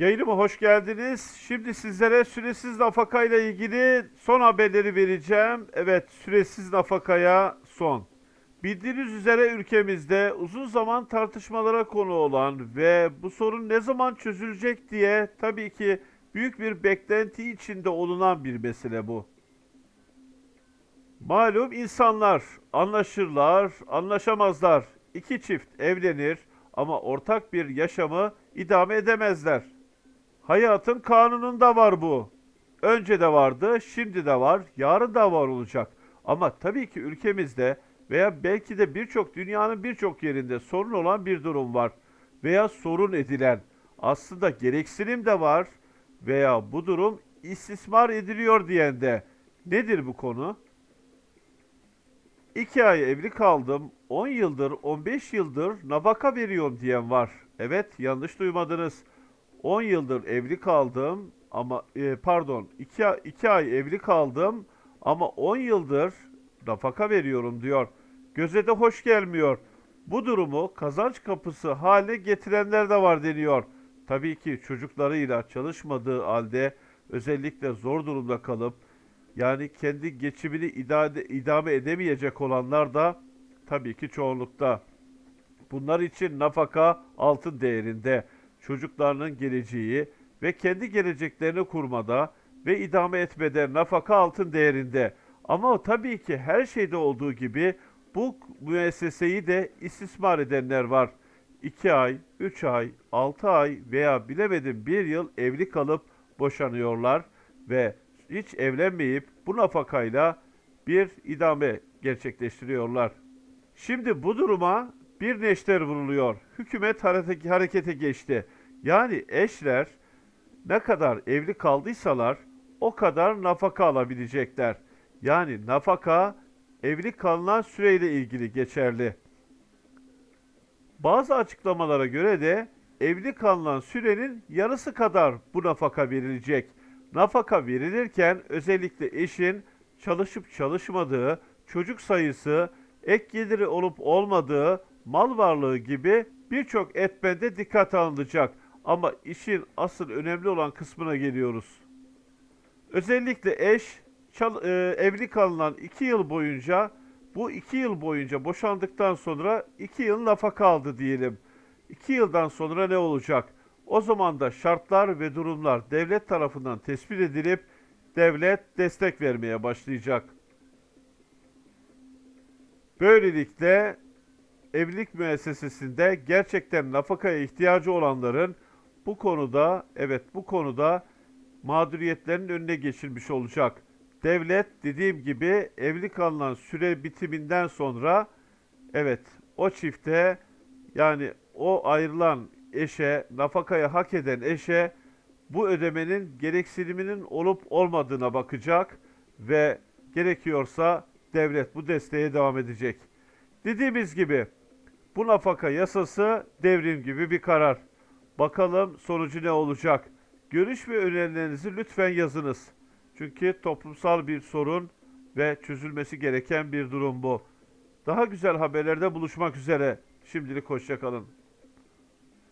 Yayınıma hoş geldiniz. Şimdi sizlere süresiz nafaka ile ilgili son haberleri vereceğim. Evet, süresiz nafakaya son. Bildiğiniz üzere ülkemizde uzun zaman tartışmalara konu olan ve bu sorun ne zaman çözülecek diye tabii ki büyük bir beklenti içinde olunan bir mesele bu. Malum insanlar anlaşırlar, anlaşamazlar. İki çift evlenir ama ortak bir yaşamı idame edemezler. Hayatın kanununda var bu. Önce de vardı, şimdi de var, yarın da var olacak. Ama tabii ki ülkemizde veya belki de birçok dünyanın birçok yerinde sorun olan bir durum var. Veya sorun edilen, aslında gereksinim de var veya bu durum istismar ediliyor diyen de. Nedir bu konu? 2 ay evli kaldım, 10 yıldır, 15 yıldır nafaka veriyorum diyen var. Evet, yanlış duymadınız. 10 yıldır evli kaldım ama e, pardon 2 2 ay evli kaldım ama 10 yıldır nafaka veriyorum diyor. Göze de hoş gelmiyor. Bu durumu kazanç kapısı hale getirenler de var deniyor. Tabii ki çocuklarıyla çalışmadığı halde özellikle zor durumda kalıp yani kendi geçimini idade, idame edemeyecek olanlar da tabii ki çoğunlukta. Bunlar için nafaka altın değerinde, çocuklarının geleceği ve kendi geleceklerini kurmada ve idame etmede nafaka altın değerinde. Ama tabii ki her şeyde olduğu gibi bu müesseseyi de istismar edenler var. 2 ay, 3 ay, 6 ay veya bilemedim 1 yıl evli kalıp boşanıyorlar ve hiç evlenmeyip bu nafakayla bir idame gerçekleştiriyorlar. Şimdi bu duruma bir neşter vuruluyor. Hükümet harekete geçti. Yani eşler ne kadar evli kaldıysalar o kadar nafaka alabilecekler. Yani nafaka evli kalınan süreyle ilgili geçerli. Bazı açıklamalara göre de evli kalınan sürenin yarısı kadar bu nafaka verilecek. Nafaka verilirken özellikle eşin çalışıp çalışmadığı, çocuk sayısı, ek geliri olup olmadığı, mal varlığı gibi birçok etmende dikkat alınacak. Ama işin asıl önemli olan kısmına geliyoruz. Özellikle eş çal- e, evli kalınan 2 yıl boyunca bu 2 yıl boyunca boşandıktan sonra 2 yıl nafaka aldı diyelim. 2 yıldan sonra ne olacak? O zaman da şartlar ve durumlar devlet tarafından tespit edilip devlet destek vermeye başlayacak. Böylelikle evlilik müessesesinde gerçekten nafakaya ihtiyacı olanların bu konuda evet bu konuda mağduriyetlerin önüne geçilmiş olacak. Devlet dediğim gibi evlilik alınan süre bitiminden sonra evet o çifte yani o ayrılan eşe nafakayı hak eden eşe bu ödemenin gereksiniminin olup olmadığına bakacak ve gerekiyorsa devlet bu desteğe devam edecek. Dediğimiz gibi bu nafaka yasası devrim gibi bir karar. Bakalım sonucu ne olacak? Görüş ve önerilerinizi lütfen yazınız. Çünkü toplumsal bir sorun ve çözülmesi gereken bir durum bu. Daha güzel haberlerde buluşmak üzere. Şimdilik hoşçakalın.